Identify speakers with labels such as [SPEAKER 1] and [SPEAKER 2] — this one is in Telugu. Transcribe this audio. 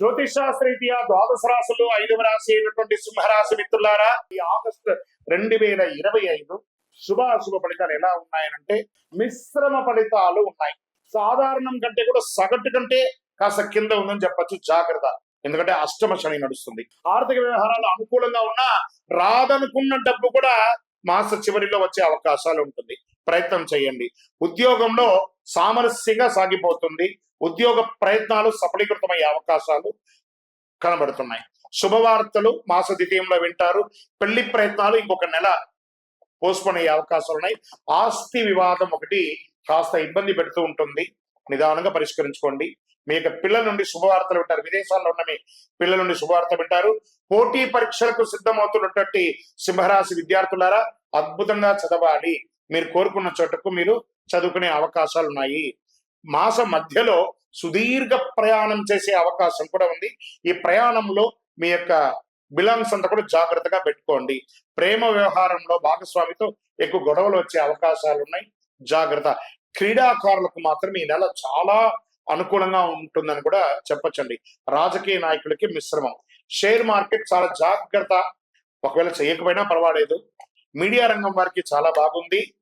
[SPEAKER 1] జ్యోతిష్ జ్యోతిషాస్త్రీత్యా ద్వాదశ రాశులు ఐదవ రాశి అయినటువంటి సింహరాశి మిత్రులారా ఈ ఆగస్టు రెండు వేల ఇరవై ఐదు శుభాశుభ ఫలితాలు ఎలా ఉన్నాయనంటే మిశ్రమ ఫలితాలు ఉన్నాయి. సాధారణం కంటే కూడా సగటు కంటే కాస్త కింద ఉందని చెప్పొచ్చు జాగ్రత్త. ఎందుకంటే అష్టమ శని నడుస్తుంది. ఆర్థిక వ్యవహారాలు అనుకూలంగా ఉన్నా రాదనుకున్న డబ్బు కూడా మాస చివరిలో వచ్చే అవకాశాలు ఉంటుంది. ప్రయత్నం చేయండి. ఉద్యోగంలో సామరస్యంగా సాగిపోతుంది. ఉద్యోగ ప్రయత్నాలు సఫలీకృతమయ్యే అవకాశాలు కనబడుతున్నాయి. శుభవార్తలు మాస ద్వితీయంలో వింటారు. పెళ్ళి ప్రయత్నాలు ఇంకొక నెల పోస్ట్పోన్ అయ్యే అవకాశాలు ఉన్నాయి. ఆస్తి వివాదం ఒకటి కాస్త ఇబ్బంది పెడుతూ ఉంటుంది. నిదానంగా పరిష్కరించుకోండి. మీ యొక్క పిల్లల నుండి శుభవార్తలు వింటారు. విదేశాల్లో ఉన్న మీ పిల్లల నుండి శుభవార్త వింటారు. పోటీ పరీక్షలకు సిద్ధమవుతున్నటువంటి సింహరాశి విద్యార్థులారా అద్భుతంగా చదవాలి. మీరు కోరుకున్న చోటకు మీరు చదువుకునే అవకాశాలు ఉన్నాయి మాస మధ్యలో సుదీర్ఘ ప్రయాణం చేసే అవకాశం కూడా ఉంది. ఈ ప్రయాణంలో మీ యొక్క బిలాంగ్స్ అంతా కూడా జాగ్రత్తగా పెట్టుకోండి. ప్రేమ వ్యవహారంలో భాగస్వామితో ఎక్కువ గొడవలు వచ్చే అవకాశాలు ఉన్నాయి జాగ్రత్త. క్రీడాకారులకు మాత్రం ఈ నెల చాలా అనుకూలంగా ఉంటుందని కూడా చెప్పొచ్చండి. రాజకీయ నాయకులకి మిశ్రమం. షేర్ మార్కెట్ చాలా జాగ్రత్త. ఒకవేళ చేయకపోయినా పర్వాలేదు. మీడియా రంగం వారికి చాలా బాగుంది.